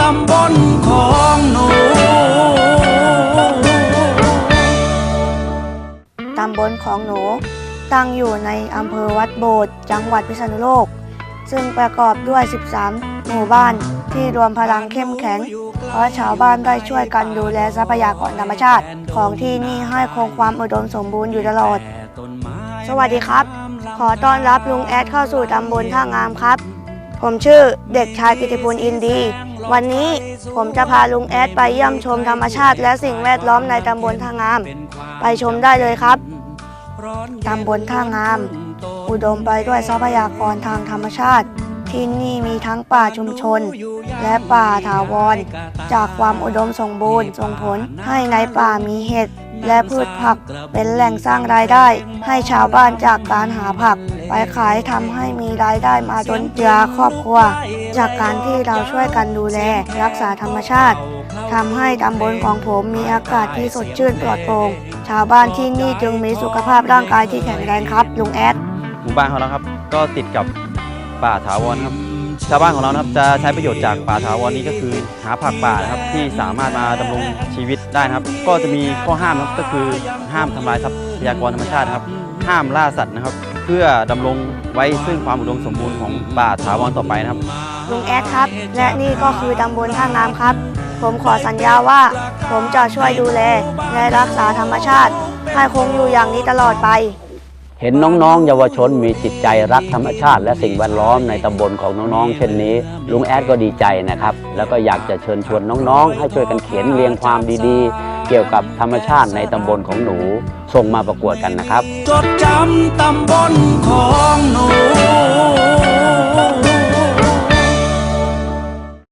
ตำบลของหนูตำบลของหนู ตั้งอยู่ในอำเภอวัดโบสถ์จังหวัดพิษณุโลก ซึ่งประกอบด้วย 13 หมู่บ้านที่รวมพลังเข้มแข็ง เพราะชาวบ้านได้ช่วยกันดูแลทรัพยากรธรรมชาติ ของที่นี่ให้คงความอุดมสมบูรณ์อยู่ตลอด สวัสดีครับ ขอต้อนรับลุงแอดเข้าสู่ตำบลท่างามครับ ผมชื่อเด็กชายกิติพลอินดี วันนี้ผมจะพาลุงแอดไปเยี่ยมชมธรรมชาติ และสิ่งแวดล้อมในตำบลท่างาม ไปชมได้เลยครับ ตำบลท่างาม อุดมไปด้วยทรัพยากรทางธรรมชาติ ที่นี่มีทั้งป่าชุมชน และป่าถาวร จากความอุดมสมบูรณ์ส่งผลให้ในป่ามีเห็ดและพืชผักเป็นแหล่งสร้างรายได้ ให้ชาวบ้านจากการหาผัก ไปขายทำให้มีรายได้มาจนเจือครอบครัว จากการที่เราช่วยกันดูแลรักษาธรรมชาติทำให้ตำบลของผมมีอากาศที่สดชื่นปลอดโปร่งชาวบ้านที่นี่จึงมีสุขภาพร่างกายที่แข็งแรงครับลุงแอดหมู่บ้านของเราครับ ก็ติดกับป่าถาวรครับชาวบ้านของเรานะครับจะใช้ประโยชน์จากป่าถาวรนี้ก็คือหาผักป่านะครับที่สามารถมาดำรงชีวิตได้นะครับ ก็จะมีข้อห้ามนะครับก็คือห้ามทำลายทรัพยากรธรรมชาตินะครับ ห้ามล่าสัตว์นะครับ เพื่อดำรงไว้ซึ่งความอุดมสมบูรณ์ของป่าถาวรต่อไปนะครับ ลุงแอดครับ และนี่ก็คือตำบลท่างามครับ ผมขอสัญญาว่า ผมจะช่วยดูแล และรักษาธรรมชาติ ให้คงอยู่อย่างนี้ตลอดไป เห็นน้องๆ เยาวชนมีจิตใจรักธรรมชาติ และสิ่งแวดล้อมในตำบลของน้องๆ เช่นนี้ ลุงแอดก็ดีใจนะครับ แล้วก็อยากจะเชิญชวนน้องๆ ให้ช่วยกันเขียนเรียงความดีๆ เกี่ยวกับธรรมชาติในตำบลของหนู ส่งมาประกวดกันนะครับ จดจำตำบลของหนู